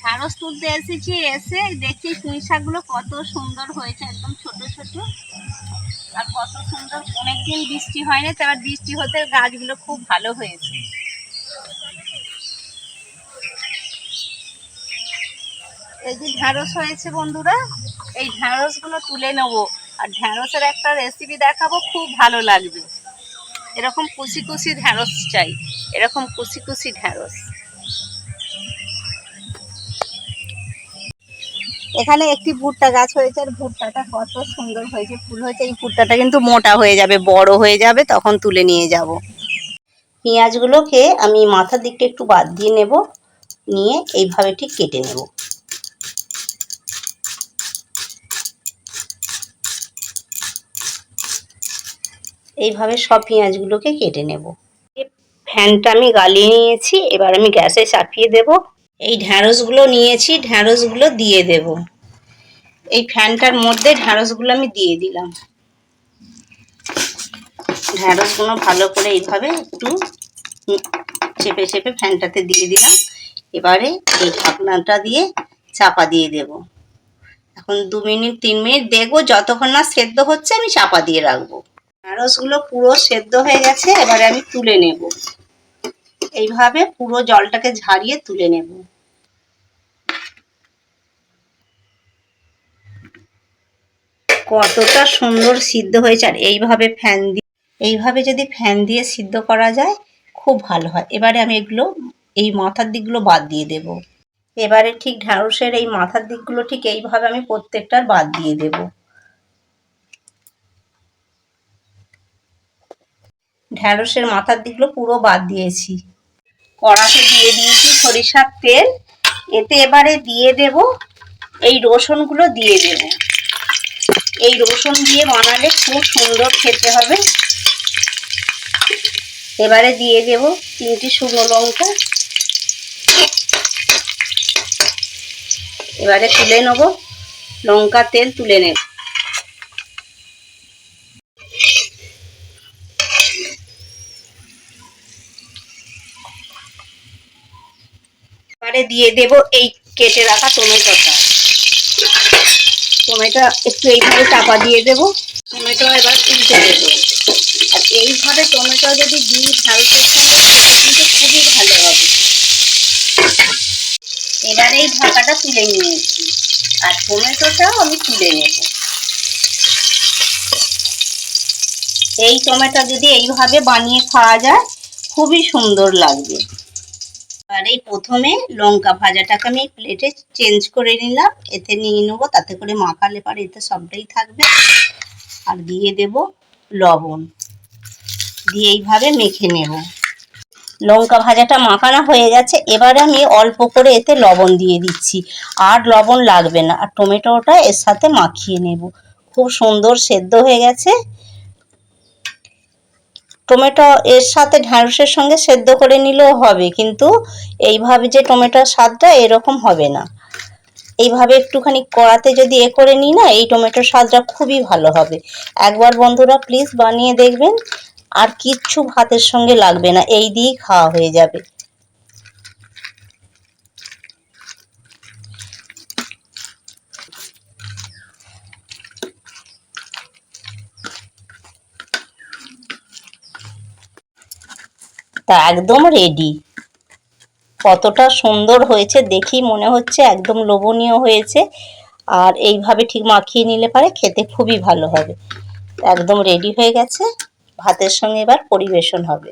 ঢ্যাঁড়স তুলতে এসেছি, এসে দেখছি পুঁই শাকগুলো কত সুন্দর হয়েছে, একদম ছোট ছোট। আর কত সুন্দর, অনেকদিন বৃষ্টি হয়নি, তো এবার বৃষ্টি হতে গাছগুলো খুব ভালো হয়েছে। এই যে ঢ্যাঁড়স হয়েছে বন্ধুরা, এই ঢ্যাঁড়সগুলো তুলে নেব। আর ঢ্যাঁড়সের একটা রেসিপি দেখাবো, খুব ভালো লাগবে। এরকম কুচি কুচি ঢ্যাঁড়স চাই, এরকম কুচি কুচি ঢ্যাঁড়স এখানে একটি ভুট্টা গাছ হয়েছে, আর ভুট্টাটা কত সুন্দর হয়েছে, ফুল হয়েছে, এই ভুট্টাটা কিন্তু মোটা হয়ে যাবে, বড় হয়ে যাবে, তখন তুলে নিয়ে যাব। পেঁয়াজগুলোকে আমি মাথার দিকটা একটু বাদ দিয়ে নেব, নিয়ে এইভাবে ঠিক কেটে নেব। এইভাবে সব পেঁয়াজগুলোকে কেটে নেব। ফ্যানটা আমি গালিয়ে নিয়েছি, এবার আমি গ্যাসে চাপিয়ে দেব। এই ঢ্যাঁড়সগুলো নিয়েছি, ঢ্যাঁড়সগুলো দিয়ে দেব। এই ফ্যানটার মধ্যে ঢ্যাঁড়সগুলো আমি দিয়ে দিলাম। ঢ্যাঁড়সগুলো ভালো করে এইভাবে একটু চেপে চেপে ফ্যানটাতে দিয়ে দিলাম। এবারে এই ঢাকনাটা দিয়ে চাপা দিয়ে দেব। এখন দু মিনিট, তিন মিনিট দেখব, যতক্ষণ না সেদ্ধ হচ্ছে আমি চাপা দিয়ে রাখব। ঢ্যাঁড়সগুলো পুরো সেদ্ধ হয়ে গেছে, এবারে আমি তুলে নেব। এইভাবে পুরো জলটাকে ঝারিয়ে তুলে নেব। কতটা সুন্দর সিদ্ধ হয়েছে, আর এইভাবে ফ্যান দিয়ে এইভাবে যদি ফ্যান দিয়ে সিদ্ধ করা যায়, খুব ভালো হয়। এবারে আমি এগুলো, এই মাথার দিকগুলো বাদ দিয়ে দেব। এবারে ঠিক ঢ্যাঁড়সের এই মাথার দিকগুলো ঠিক এইভাবে আমি প্রত্যেকটার বাদ দিয়ে দেব। ঢ্যাঁড়সের মাথার দিকগুলো পুরো বাদ দিয়েছি। কড়াতে দিয়ে দিয়েছি সরিষার তেল। এতে এবারে দিয়ে দেব, এই রসুনগুলো দিয়ে দেব। এই রসুন দিয়ে বানালে খুব সুন্দর খেতে হবে। এবারে দিয়ে দেব তিনটি শুকনো লঙ্কা। এবারে তুলে নেব, লঙ্কা তেল তুলে নেব। এবারে দিয়ে দেব এই কেটে রাখা টমেটোটা। টমেটো একটু এইভাবে চাপা দিয়ে দেব। টমেটো এবার উল্টে দেবো। আর এইভাবে টমেটো যদি দিই ঢালতের সঙ্গে খুবই ভালো হবে। এবার এই ঢাকাটা তুলে নিয়েছি। আর টমেটোটাও আমি তুলে নেব। এই টমেটো যদি এইভাবে বানিয়ে খাওয়া যায়, খুবই সুন্দর লাগবে। আর এই প্রথমে লঙ্কা ভাজাটাকে আমি প্লেটে চেঞ্জ করে নিলাম। এতে নিয়ে নেব, তাতে করে মাখালে পারে এতে সবটাই থাকবে। আর দিয়ে দেব লবণ। দিয়ে এইভাবে মেখে নেব। লঙ্কা ভাজাটা মাখানো হয়ে গেছে। এবারে আমি অল্প করে এতে লবণ দিয়ে দিচ্ছি। আর লবণ লাগবে না। আর টমেটোটা এর সাথে মাখিয়ে নেব। খুব সুন্দর সেদ্ধ হয়ে গেছে। টমেটো এর সাথে ঢ্যাঁড়সের সঙ্গে সেদ্ধ করে নিলেও হবে, কিন্তু এইভাবে যে টমেটোর স্বাদটা এরকম হবে না। এইভাবে একটুখানি কড়াতে যদি এ করে নিই না, এই টমেটোর স্বাদটা খুবই ভালো হবে। একবার বন্ধুরা প্লিজ বানিয়ে দেখবেন, আর কিচ্ছু ভাতের সঙ্গে লাগবে না, এই দিয়েই খাওয়া হয়ে যাবে। তা একদম রেডি কতটা সুন্দর হয়েছে দেখি, মনে হচ্ছে একদম লোভনীয় হয়েছে। আর এইভাবে ঠিক মাখিয়ে নিলে পারে খেতে খুবই ভালো হবে। একদম রেডি হয়ে গেছে। ভাতের সঙ্গে এবার পরিবেশন হবে।